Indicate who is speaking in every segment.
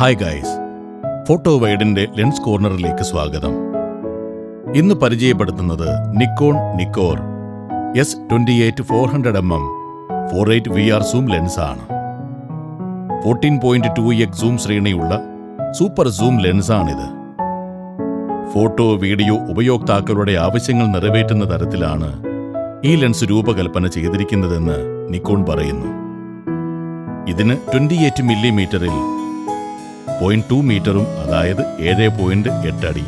Speaker 1: Hi guys photo വൈഡിന്റെ lens കോർണറിലേക്ക് സ്വാഗതം. ഇന്ന് പരിചയപ്പെടുത്തുന്നത് Nikon Nikkor S twenty eight four hundred M M four eight V R zoom ലെൻസാണ് fourteen point two X zoom ശ്രേണിയുള്ള super zoom ലെൻസാണിത് photo video ഉപയോക്താക്കളുടെ ആവശ്യങ്ങൾ നിറവേറ്റുന്ന തരത്തിലാണ് ഈ ലെൻസ് രൂപകൽപ്പന ചെയ്തിരിക്കുന്നതെന്ന് നിക്കോൺ പറയുന്നു. ഇതിന് ട്വന്റി എയ്റ്റ് മില്ലിമീറ്ററിൽ പോയിന്റ് ടു മീറ്ററും അതായത് ഏഴ് പോയിന്റ് എട്ട് അടി.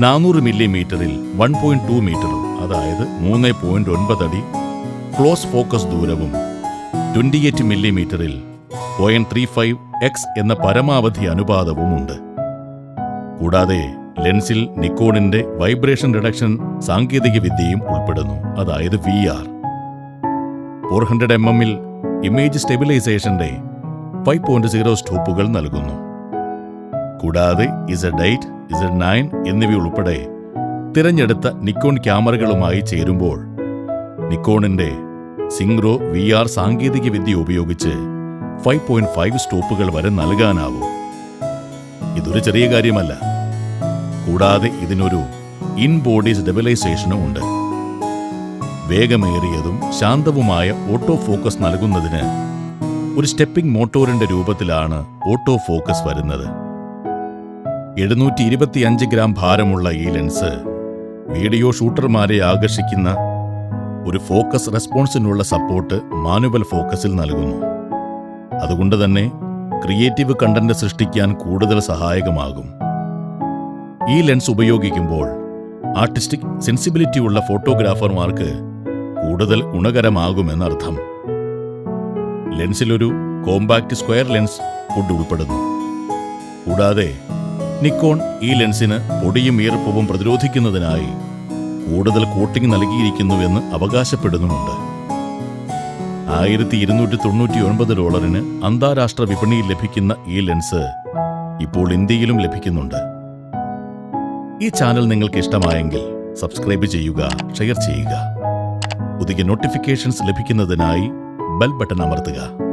Speaker 1: നാനൂറ് മില്ലിമീറ്ററിൽ വൺ പോയിന്റ് ടു മീറ്ററും അതായത് മൂന്ന് പോയിന്റ് ഒൻപത് അടി. ക്ലോസ് ഫോക്കസ് ദൂരവും ട്വന്റി എയ്റ്റ് മില്ലിമീറ്ററിൽ പോയിന്റ് ത്രീ ഫൈവ് എക്സ് എന്ന പരമാവധി അനുപാതവുമുണ്ട് കൂടാതെ ലെൻസിൽ നിക്കോണിന്റെ വൈബ്രേഷൻ റിഡക്ഷൻ സാങ്കേതിക വിദ്യയും ഉൾപ്പെടുന്നു അതായത് V R four hundred M എമ്മിൽ ഇമേജ് സ്റ്റെബിലൈസേഷന്റെ ഫൈവ് പോയിന്റ് സീറോ സ്റ്റോപ്പുകൾ നൽകുന്നു. കൂടാതെ ഇസഡ് എയ്റ്റ് ഇസഡ് നയൻ എന്നിവയുൾപ്പെടെ തിരഞ്ഞെടുത്ത നിക്കോൺ ക്യാമറകളുമായി ചേരുമ്പോൾ നിക്കോണിന്റെ സിംഗ്രോ വി ആർ സാങ്കേതികവിദ്യ ഉപയോഗിച്ച് ഫൈവ് പോയിന്റ് ഫൈവ് സ്റ്റോപ്പുകൾ വരെ നൽകാനാവും. ഇതൊരു ചെറിയ കാര്യമല്ല. കൂടാതെ ഇതിനൊരു ഇൻ ബോഡി സ്റ്റെബിലൈസേഷനും ഉണ്ട്. വേഗമേറിയതും ശാന്തവുമായ ഓട്ടോ ഫോക്കസ് നൽകുന്നതിന് ഒരു സ്റ്റെപ്പിംഗ് മോട്ടോറിന്റെ രൂപത്തിലാണ് ഓട്ടോ ഫോക്കസ് വരുന്നത്. എഴുന്നൂറ്റി ഇരുപത്തിയഞ്ച് ഗ്രാം ഭാരമുള്ള ഈ ലെൻസ് വീഡിയോ ഷൂട്ടർമാരെ ആകർഷിക്കുന്ന ഒരു ഫോക്കസ് റെസ്പോൺസിനുള്ള സപ്പോർട്ട് മാനുവൽ ഫോക്കസിൽ നൽകുന്നു. അതുകൊണ്ട് തന്നെ ക്രിയേറ്റീവ് കണ്ടന്റ് സൃഷ്ടിക്കാൻ കൂടുതൽ സഹായകമാകും. ഈ ലെൻസ് ഉപയോഗിക്കുമ്പോൾ ആർട്ടിസ്റ്റിക് സെൻസിബിലിറ്റി ഉള്ള ഫോട്ടോഗ്രാഫർമാർക്ക് കൂടുതൽ ഗുണകരമാകുമെന്നർത്ഥം ലെൻസിലൊരു കോമ്പാക്ട് സ്ക്വയർ ലെൻസ് ഫുഡ് ഉൾപ്പെടുന്നു. കൂടാതെ നിക്കോൺ ഈ ലെൻസിന് പൊടിയും ഈർപ്പവും പ്രതിരോധിക്കുന്നതിനായി കൂടുതൽ കോട്ടിംഗ് നൽകിയിരിക്കുന്നുവെന്ന് അവകാശപ്പെടുന്നുമുണ്ട്. ആയിരത്തി ഇരുന്നൂറ്റി തൊണ്ണൂറ്റി ഒൻപത് ഡോളറിന് അന്താരാഷ്ട്ര വിപണിയിൽ ലഭിക്കുന്ന ഈ ലെൻസ് ഇപ്പോൾ ഇന്ത്യയിലും ലഭിക്കുന്നുണ്ട്. ഈ ചാനൽ നിങ്ങൾക്ക് ഇഷ്ടമായെങ്കിൽ സബ്സ്ക്രൈബ് ചെയ്യുക ഷെയർ ചെയ്യുക. പുതിയ നോട്ടിഫിക്കേഷൻസ് ലഭിക്കുന്നതിനായി ബെൽ ബട്ടൺ അമർത്തുക.